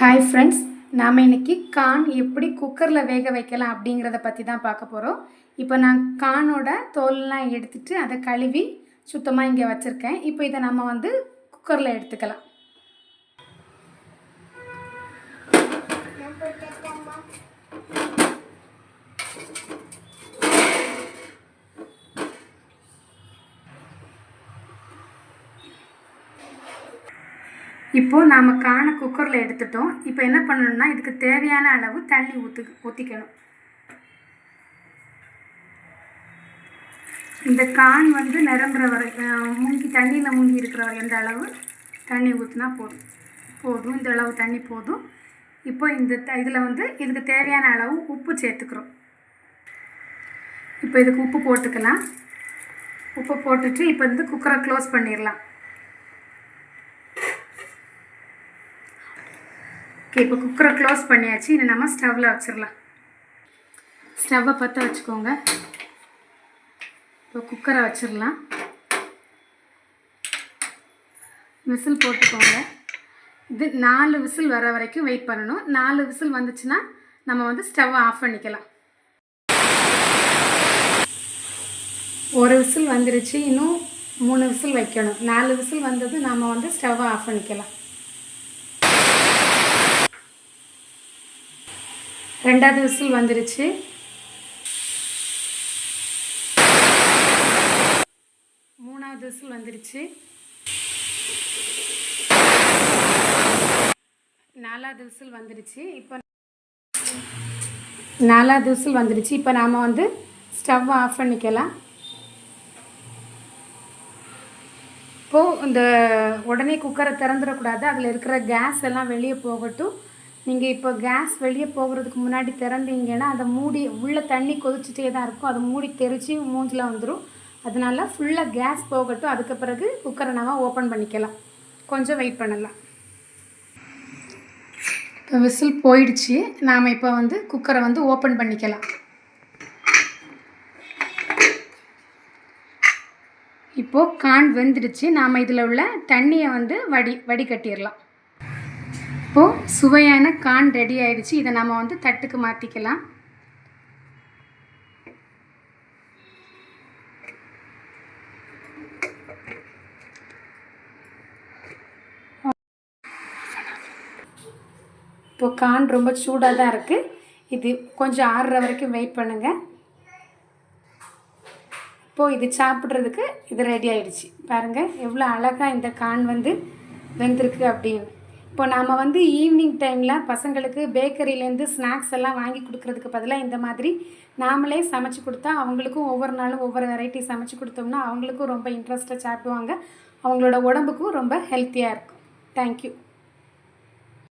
Hi friends நாம் இன்னைக்கு கான் எப்படி குக்கரில் வேக வைக்கலாம் அப்படிங்கிறத பற்றி தான் பார்க்க போகிறோம் இப்போ நான் கானோட தோல்லாம் எடுத்துட்டு அதை கழுவி சுத்தமாக இங்கே வச்சுருக்கேன். இப்போ இதை நம்ம வந்து குக்கரில் எடுத்துக்கலாம். இப்போது நாம் காண குக்கரில் எடுத்துட்டோம். இப்போ என்ன பண்ணணும்னா இதுக்கு தேவையான அளவு தண்ணி ஊற்று ஊற்றிக்கணும் இந்த கான் வந்து நிரம்புற வரை முங்கி தண்ணியில் முங்கி இருக்கிற வரை எந்த அளவு தண்ணி ஊற்றினா போதும் போதும்? இந்த அளவு தண்ணி போதும். இப்போ இந்த இதில் வந்து இதுக்கு தேவையான அளவு உப்பு சேர்த்துக்கிறோம். இப்போ இதுக்கு உப்பு போட்டுக்கலாம். உப்பு போட்டுட்டு இப்போ வந்து குக்கரை க்ளோஸ் பண்ணிடலாம். ஓகே இப்போ குக்கரை க்ளோஸ் பண்ணியாச்சு. இதை நம்ம ஸ்டவ்வில் வச்சிடலாம் ஸ்டவ்வை பற்ற வச்சுக்கோங்க. இப்போ குக்கரை வச்சிடலாம் விசில் போட்டுக்கோங்க. இது நாலு விசில் வர வரைக்கும் வெயிட் பண்ணணும். நாலு விசில் வந்துச்சுன்னா நம்ம வந்து ஸ்டவ்வை ஆஃப் பண்ணிக்கலாம். ஒரு விசில் வந்துருச்சு. இன்னும் மூணு விசில் வைக்கணும். நாலு விசில் வந்தது நாம் வந்து ஸ்டவ்வை ஆஃப் பண்ணிக்கலாம். ரெண்டாவது விசில் வந்துருச்சு. மூணாவது விசில் வந்துருச்சு. நாலாவது விசில் வந்துருச்சு. இப்போ நாலாவது விசில் வந்துருச்சு. இப்போ நாம் வந்து ஸ்டவ் ஆஃப் பண்ணிக்கலாம். இப்போது இந்த உடனே குக்கரை திறந்துடக்கூடாது. அதில் இருக்கிற கேஸ் எல்லாம் வெளியே போகட்டும். நீங்கள் இப்போ கேஸ் வெளியே போகிறதுக்கு முன்னாடி திறந்தீங்கன்னா அதை மூடி உள்ளே தண்ணி கொதிச்சுட்டே தான் இருக்கும். அதை மூடி தெரிச்சு மூஞ்சில் வந்துடும் அதனால ஃபுல்லாக கேஸ் போகட்டும். அதுக்கு பிறகு குக்கரை நம்ம ஓப்பன் பண்ணிக்கலாம். கொஞ்சம் வெயிட் பண்ணலாம். இப்போ விசில் போயிடுச்சு. நாம் இப்போ வந்து குக்கரை வந்து ஓப்பன் பண்ணிக்கலாம். இப்போது கான் வெந்துடுச்சு. நாம் இதில் உள்ள தண்ணியை வந்து வடி வடிகட்டிடலாம். இப்போது சுவையான கான் ரெடி ஆயிடுச்சு. இதை நம்ம வந்து தட்டுக்கு மாற்றிக்கலாம் இப்போ கான் ரொம்ப சூடாக தான் இருக்குது இது கொஞ்சம் ஆறுற வரைக்கும் வெயிட் பண்ணுங்கள் இப்போது இது சாப்பிட்றதுக்கு இது ரெடி ஆகிடுச்சு பாருங்கள் எவ்வளோ அழகாக இந்த கான் வந்து வெந்திருக்கு அப்படின்னு. இப்போ நாம் வந்து ஈவினிங் டைமில் பசங்களுக்கு பேக்கரியிலேருந்து ஸ்நாக்ஸ் எல்லாம் வாங்கி கொடுக்கறதுக்கு பதிலாக இந்த மாதிரி நாமளே சமைச்சு கொடுத்தா அவங்களுக்கும் ஒவ்வொரு நாளும் ஒவ்வொரு வெரைட்டி சமைச்சு கொடுத்தோம்னா அவங்களுக்கும் ரொம்ப இன்ட்ரெஸ்ட்டாக சாப்பிடுவாங்க. அவங்களோட உடம்புக்கும் ரொம்ப ஹெல்த்தியாக இருக்கும். தேங்க்யூ